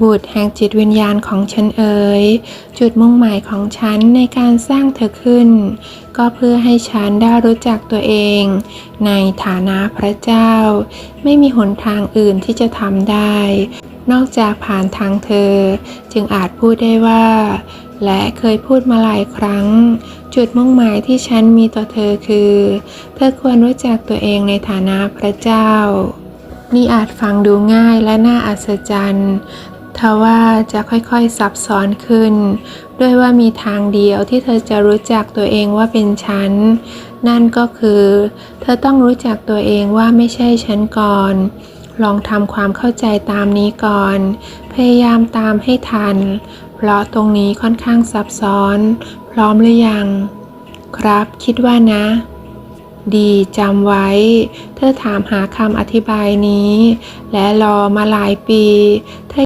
บุตรแห่งจิตวิญญาณของฉันเอ๋ยจุดมุ่งหมายของฉันในการสร้างเธอขึ้น ก็เพื่อให้ฉันได้รู้จักตัวเอง ในฐานะพระเจ้า ไม่มีหนทางอื่นที่จะทำได้ นอกจากผ่านทางเธอ จึงอาจพูดได้ว่า และเคยพูดมาหลายครั้ง จุดมุ่งหมายที่ฉันมีต่อเธอคือ เธอควรรู้จักตัวเองในฐานะพระเจ้านี่อาจฟังดูง่ายและน่าอัศจรรย์ ทว่าจะค่อยๆซับซ้อนขึ้น ด้วยว่ามีทางเดียวที่เธอจะรู้จักตัวเองว่าเป็นฉัน นั่นก็คือ เธอต้องรู้จักตัวเองว่าไม่ใช่ฉันก่อน ลองทำความเข้าใจตามนี้ก่อน พยายามตามให้ทัน เพราะตรงนี้ค่อนข้างซับซ้อน พร้อมหรือยัง ครับ คิดว่านะดีจำไว้ เธอถามหาคำอธิบายนี้ และรอมาหลายปีเธอ